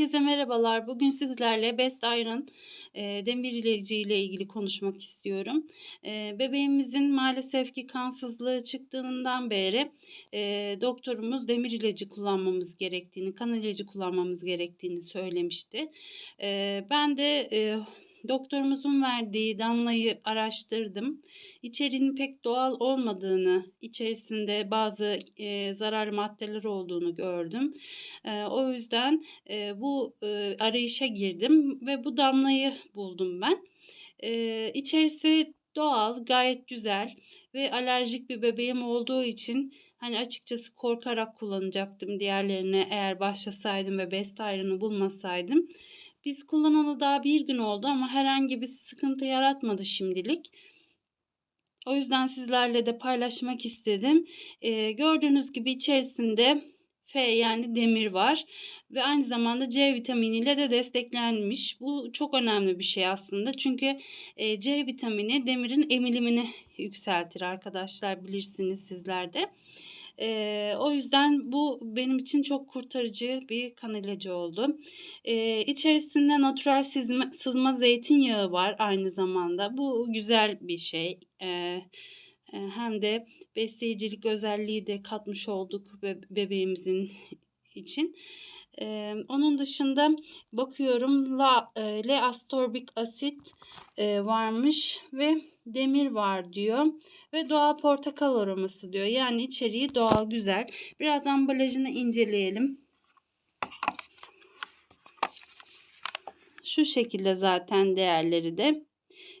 Merhabalar. Bugün sizlerle Best Iron e, demir ilacı ile ilgili konuşmak istiyorum. E, bebeğimizin maalesef ki kansızlığı çıktığından beri e, doktorumuz demir ilacı kullanmamız gerektiğini, kan ilacı kullanmamız gerektiğini söylemişti. E, ben de e, doktorumuzun verdiği damlayı araştırdım. İçeriğinin pek doğal olmadığını, içerisinde bazı e, zararlı maddeler olduğunu gördüm. E, o yüzden e, bu e, arayışa girdim ve bu damlayı buldum ben. E, içerisi doğal, gayet güzel ve alerjik bir bebeğim olduğu için hani açıkçası korkarak kullanacaktım diğerlerine eğer başlasaydım ve best ayrını bulmasaydım. Biz kullanalı daha bir gün oldu ama herhangi bir sıkıntı yaratmadı şimdilik. O yüzden sizlerle de paylaşmak istedim. Ee, gördüğünüz gibi içerisinde F yani demir var ve aynı zamanda C vitaminiyle de desteklenmiş. Bu çok önemli bir şey aslında. Çünkü C vitamini demirin emilimini yükseltir arkadaşlar bilirsiniz sizler de. E, o yüzden bu benim için çok kurtarıcı bir kan ilacı oldu. E, içerisinde natural sızma, sızma zeytinyağı var aynı zamanda. Bu güzel bir şey. E, hem de besleyicilik özelliği de katmış olduk be bebeğimizin için. Ee, onun dışında bakıyorum la, e, L-astorbic asit e, varmış ve demir var diyor. Ve doğal portakal aroması diyor. Yani içeriği doğal güzel. Biraz ambalajını inceleyelim. Şu şekilde zaten değerleri de.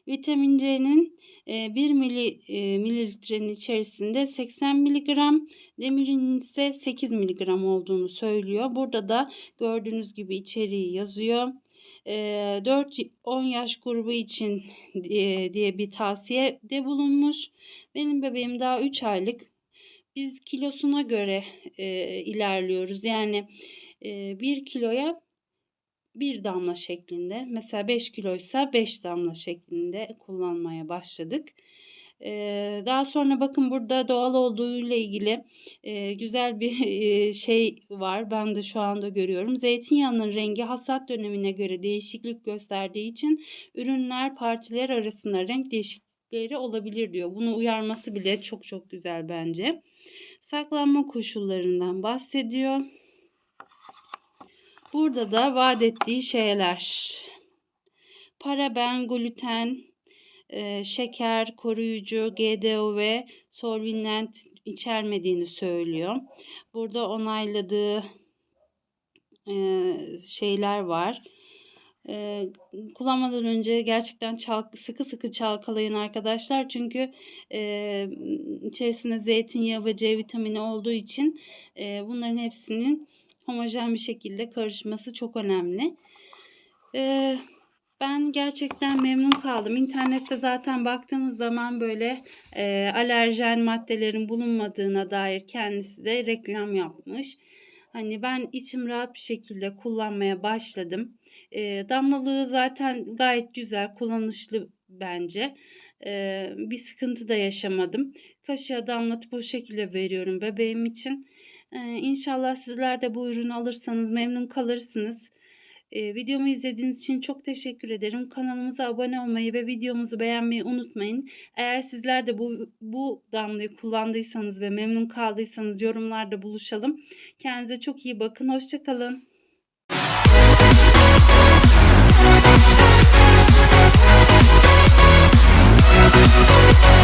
Vitamin C'nin 1 mili, mililitrenin içerisinde 80 miligram, demirin ise 8 miligram olduğunu söylüyor. Burada da gördüğünüz gibi içeriği yazıyor. 4-10 yaş grubu için diye bir tavsiye de bulunmuş. Benim bebeğim daha 3 aylık. Biz kilosuna göre ilerliyoruz. Yani 1 kiloya bir damla şeklinde mesela 5 kiloysa 5 damla şeklinde kullanmaya başladık. Daha sonra bakın burada doğal olduğu ile ilgili güzel bir şey var. Ben de şu anda görüyorum. Zeytinyağının rengi hasat dönemine göre değişiklik gösterdiği için ürünler partiler arasında renk değişiklikleri olabilir diyor. Bunu uyarması bile çok çok güzel bence. Saklanma koşullarından bahsediyor. Burada da vaat ettiği şeyler. Paraben, gluten, e, şeker, koruyucu, GDO ve solvent içermediğini söylüyor. Burada onayladığı e, şeyler var. E, kullanmadan önce gerçekten çalk, sıkı sıkı çalkalayın arkadaşlar. Çünkü e, içerisinde zeytinyağı ve C vitamini olduğu için e, bunların hepsinin homojen bir şekilde karışması çok önemli. Ee, ben gerçekten memnun kaldım. İnternette zaten baktığınız zaman böyle e, alerjen maddelerin bulunmadığına dair kendisi de reklam yapmış. Hani ben içim rahat bir şekilde kullanmaya başladım. E, damlalığı zaten gayet güzel, kullanışlı bence. E, bir sıkıntı da yaşamadım. Kaşığa damlatıp o şekilde veriyorum bebeğim için. Ee, inşallah sizler de bu ürünü alırsanız memnun kalırsınız. Ee, videomu izlediğiniz için çok teşekkür ederim. Kanalımıza abone olmayı ve videomuzu beğenmeyi unutmayın. Eğer sizler de bu, bu damlayı kullandıysanız ve memnun kaldıysanız yorumlarda buluşalım. Kendinize çok iyi bakın. Hoşçakalın. We'll be right back.